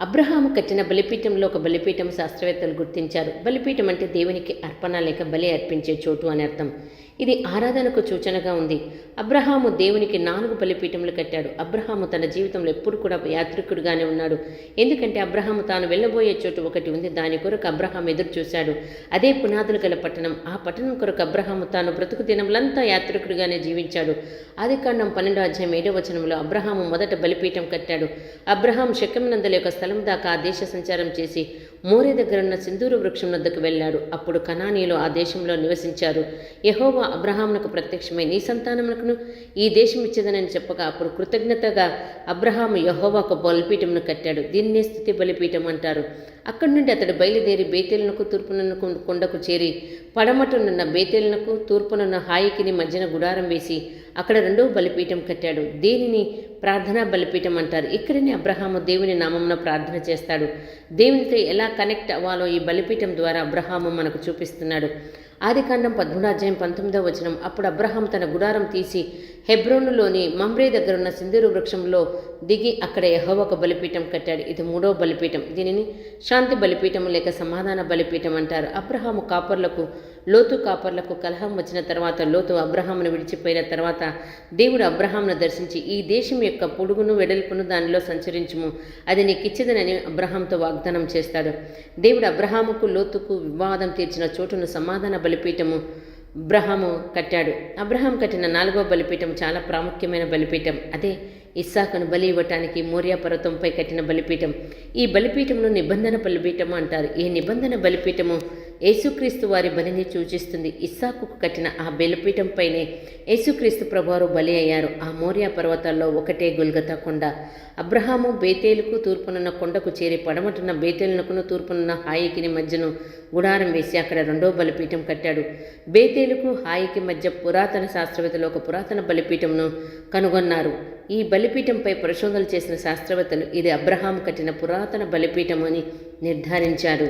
అబ్రహాము కట్టిన బలిపీఠంలో ఒక బలిపీఠం శాస్త్రవేత్తలు గుర్తించారు. బలిపీఠం అంటే దేవునికి అర్పణ లేక బలి అర్పించే చోటు అని అర్థం. ఇది ఆరాధనకు సూచనగా ఉంది. అబ్రహాము దేవునికి నాలుగు బలిపీఠములు కట్టాడు. అబ్రహాము తన జీవితంలో ఎప్పుడు కూడా యాత్రికుడుగానే ఉన్నాడు. ఎందుకంటే అబ్రహాము తాను వెళ్ళబోయే చోటు ఒకటి ఉంది. దాని కొరకు అబ్రహాం ఎదురు చూశాడు. అదే పునాదులు గల పట్టణం. ఆ పట్టణం కొరకు అబ్రహాము తాను బ్రతుకు దినములంతా యాత్రికుడుగానే జీవించాడు. ఆదికాండం పన్నెండు పన్నెండో అధ్యాయం ఏడో వచనంలో అబ్రహాము మొదట బలిపీఠం కట్టాడు. అబ్రహాం శకమినందల యొక్క స్థలం దాకా ఆ దేశ సంచారం చేసి మోరే దగ్గరున్న సింధూరు వృక్షం వద్దకు వెళ్ళాడు. అప్పుడు కనానీలు ఆ దేశంలో నివసించారు. యహోవా అబ్రహామునకు ప్రత్యక్షమై నీ సంతానమునకును ఈ దేశం ఇచ్చేదనని చెప్పగా అప్పుడు కృతజ్ఞతగా అబ్రహాము యహోవాకు బలిపీఠమును కట్టాడు. దీన్నే స్థుతి బలిపీఠం అంటారు. అక్కడి నుండి అతడు బయలుదేరి బేతేలునకు తూర్పునన్న కొండకు చేరి పడమటనున్న బేతేలునకు తూర్పునున్న హాయికిని మధ్యన గుడారం వేసి అక్కడ రెండో బలిపీఠం కట్టాడు. దీనిని ప్రార్థనా బలిపీఠం అంటారు. ఇక్కడనే అబ్రహాము దేవుని నామంన ప్రార్థన చేస్తాడు. దేవునితో ఎలా కనెక్ట్ అవ్వాలో ఈ బలిపీఠం ద్వారా అబ్రహాము మనకు చూపిస్తున్నాడు. ఆదికాండం పద్మూడాధ్యాయం పంతొమ్మిదో పంతొమ్మిదవ వచనం. అప్పుడు అబ్రహాం తన గుడారం తీసి హెబ్రోనులోని మమ్రే దగ్గరున్న సింధూరు వృక్షంలో దిగి అక్కడ యహోవకు బలిపీఠం కట్టాడు. ఇది మూడో బలిపీఠం. దీనిని శాంతి బలిపీఠం లేక సమాధాన బలిపీఠం అంటారు. అబ్రహాము కాపర్లకు లోతు కాపర్లకు కలహం వచ్చిన తర్వాత లోతు అబ్రహామును విడిచిపోయిన తర్వాత దేవుడు అబ్రహాంను దర్శించి ఈ దేశం యొక్క పొడుగును వెడల్పును దానిలో సంచరించుము. అది నీకిచ్చదనని అబ్రహాంతో వాగ్దానం చేస్తాడు. దేవుడు అబ్రహాముకు లోతుకు వివాదం తీర్చిన చోటును సమాధాన బలిపీఠము అబ్రహాము కట్టాడు. అబ్రహాం కట్టిన నాలుగో బలిపీఠం చాలా ప్రాముఖ్యమైన బలిపీఠం. అదే ఇస్సాకును బలి ఇవ్వటానికి మోరియా పర్వతంపై కట్టిన బలిపీఠం. ఈ బలిపీఠమును నిబంధన బలిపీఠము అంటారు. ఈ నిబంధన బలిపీఠము యేసుక్రీస్తు వారి బలిని సూచిస్తుంది. ఇస్సాకు కట్టిన ఆ బలిపీఠంపైనే యేసుక్రీస్తు ప్రభువారు బలి అయ్యారు. ఆ మోరియా పర్వతాల్లో ఒకటే గుల్గతా కొండ. అబ్రహాము బేతేలుకు తూర్పునున్న కొండకు చేరి పడమటున్న బేతేలునకును తూర్పునున్న హాయికిని మధ్యను గుడారం వేసి అక్కడ రెండో బలిపీఠం కట్టాడు. బేతేలుకు హాయికి మధ్య పురాతన శాస్త్రవేత్తలు ఒక పురాతన బలిపీఠంను కనుగొన్నారు. ఈ బలిపీఠంపై పరిశోధనలు చేసిన శాస్త్రవేత్తలు ఇది అబ్రహాం కట్టిన పురాతన బలిపీఠం అని నిర్ధారించారు.